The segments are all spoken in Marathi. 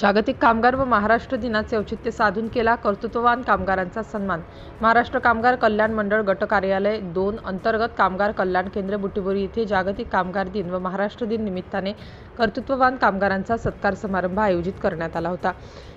जागतिक कामगार व महाराष्ट्र दिनाचे औचित्य साधून केला कर्तृत्ववान कामगारांचा सन्मान. महाराष्ट्र कामगार कल्याण मंडळ गट कार्यालय दोन अंतर्गत कामगार कल्याण केंद्र बुटीबोरी येथे जागतिक कामगार दिन व महाराष्ट्र दिन निमित्ताने कर्तृत्ववान कामगारांचा सत्कार समारंभ आयोजित करण्यात आला होता.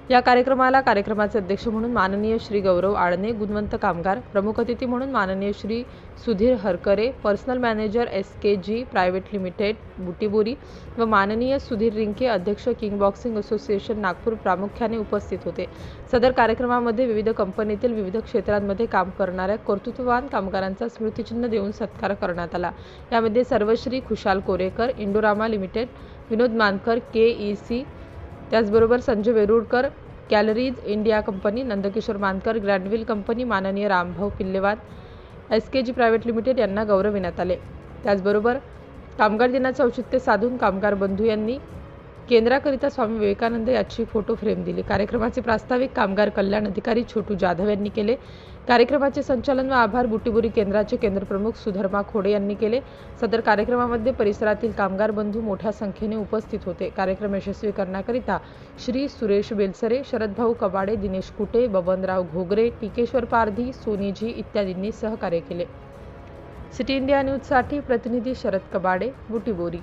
या कार्यक्रमाला कार्यक्रमाचे अध्यक्ष म्हणून माननीय श्री गौरव आळणे गुणवंत कामगार प्रमुख अतिथी म्हणून माननीय Shri Sudhir Harkare personal manager S K G private limited Butibori व माननीय सुधीर रिंके अध्यक्ष किंग बॉक्सिंग असोसिएशन नागपूर प्रामुख्याने उपस्थित होते. सदर कार्यक्रमामध्ये विविध कंपनीतील विविध क्षेत्रांमध्ये काम करणाऱ्या कर्तृत्ववान कामगारांचा स्मृतिचिन्ह देऊन सत्कार करण्यात आला. यामध्ये सर्वश्री Khushal Korekar Indorama limited Vinod Mankar K E C त्याचबरोबर Sanjay Verulkar Calories India company Nandkishor Mankar Grandville company माननीय Rambhau Pillewad S K G private limited यांना गौरविण्यात आले. त्याचबरोबर कामगार दिनाचं औचित्य साधून कामगार बंधू यांनी केंद्राकरिता स्वामी विवेकानंद याची फोटो फ्रेम दिली. कार्यक्रमाचे प्रास्ताविक कामगार कल्याण अधिकारी छोटू जाधव यांनी केले. कार्यक्रमाचे संचालन व आभार बुटीबुरी केंद्राचे केंद्रप्रमुख सुधर्मा खोडे यांनी केले. सदर कार्यक्रमामध्ये परिसरातील कामगार बंधू मोठ्या संख्येने उपस्थित होते. कार्यक्रम यशस्वी करण्याकरिता श्री सुरेश बेलसरे शरदभाऊ कबाडे दिनेश कुटे बबनराव घोगरे टिकेश्वर पारधी सोनीजी इत्यादींनी सहकार्य केले. सिटी इंडिया न्यूजसाठी प्रतिनिधी शरद कबाडे बुटीबोरी.